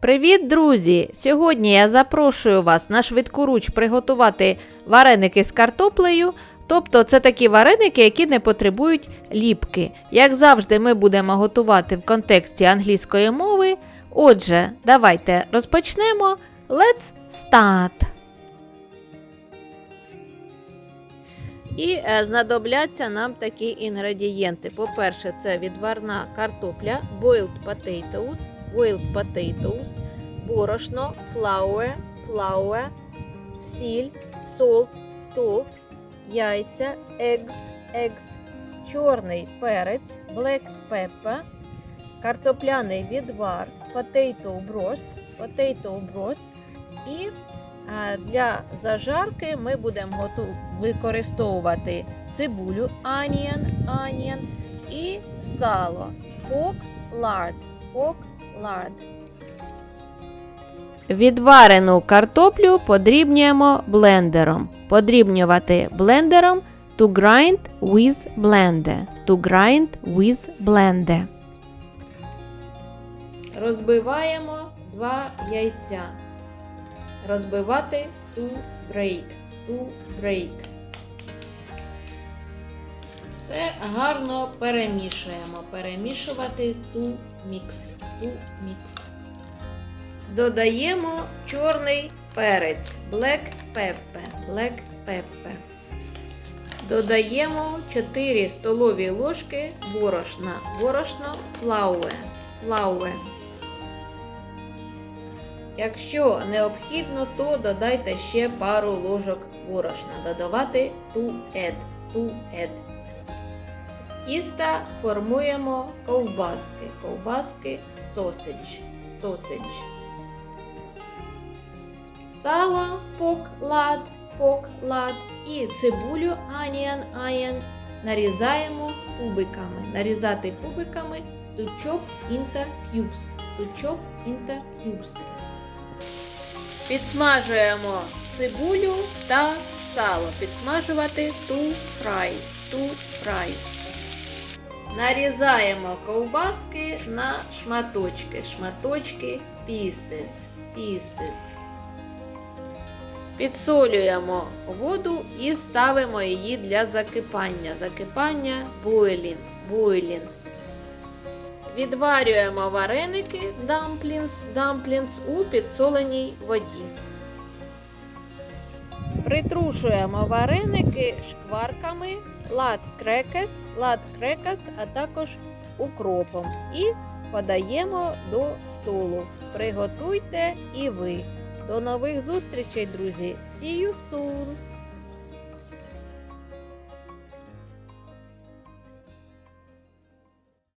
Привіт, друзі! Сьогодні я запрошую вас на швидкоруч приготувати вареники з картоплею. Тобто це такі вареники, які не потребують ліпки. Як завжди, ми будемо готувати в контексті англійської мови. Отже, давайте розпочнемо. Let's start! І е, знадобляться нам такі інгредієнти. По-перше, це відварна картопля, boiled potatoes, boiled potatoes, борошно, flour, flour, сіль, salt, salt, яйця, eggs, eggs, чорний перець, black pepper, картопляний відвар, potato broth, potato broth і Для зажарки ми будемо використовувати цибулю onion, onion і сало pork lard, pork lard. Відварену картоплю подрібнюємо блендером. Подрібнювати блендером to grind with blender. To grind with blender. Розбиваємо два яйця розбивати to break, to break. Все гарно перемішуємо. Перемішувати to mix, to mix. Додаємо чорний перець, black pepper, black pepper. Додаємо 4 столові ложки борошна, борошно flour, flour. Якщо необхідно, то додайте ще пару ложок борошна. Додавати to add, to add. Тіста формуємо ковбаски. Ковбаски sausage, sausage. Сало поклад, поклад і цибулю onion, onion нарізаємо кубиками. Нарізати кубиками to chop into cubes. To chop. Підсмажуємо цибулю та сало. Підсмажувати to fry. To fry. Нарізаємо ковбаски на шматочки. Шматочки pieces. Pieces. Підсолюємо воду і ставимо її для закипання. Закипання boiling. Boiling. Відварюємо вареники dumplings, dumplings у підсоленій воді. Притрушуємо вареники шкварками, лад крекес, лад крекес, а також укропом. І подаємо до столу. Приготуйте і ви. До нових зустрічей, друзі! See you soon!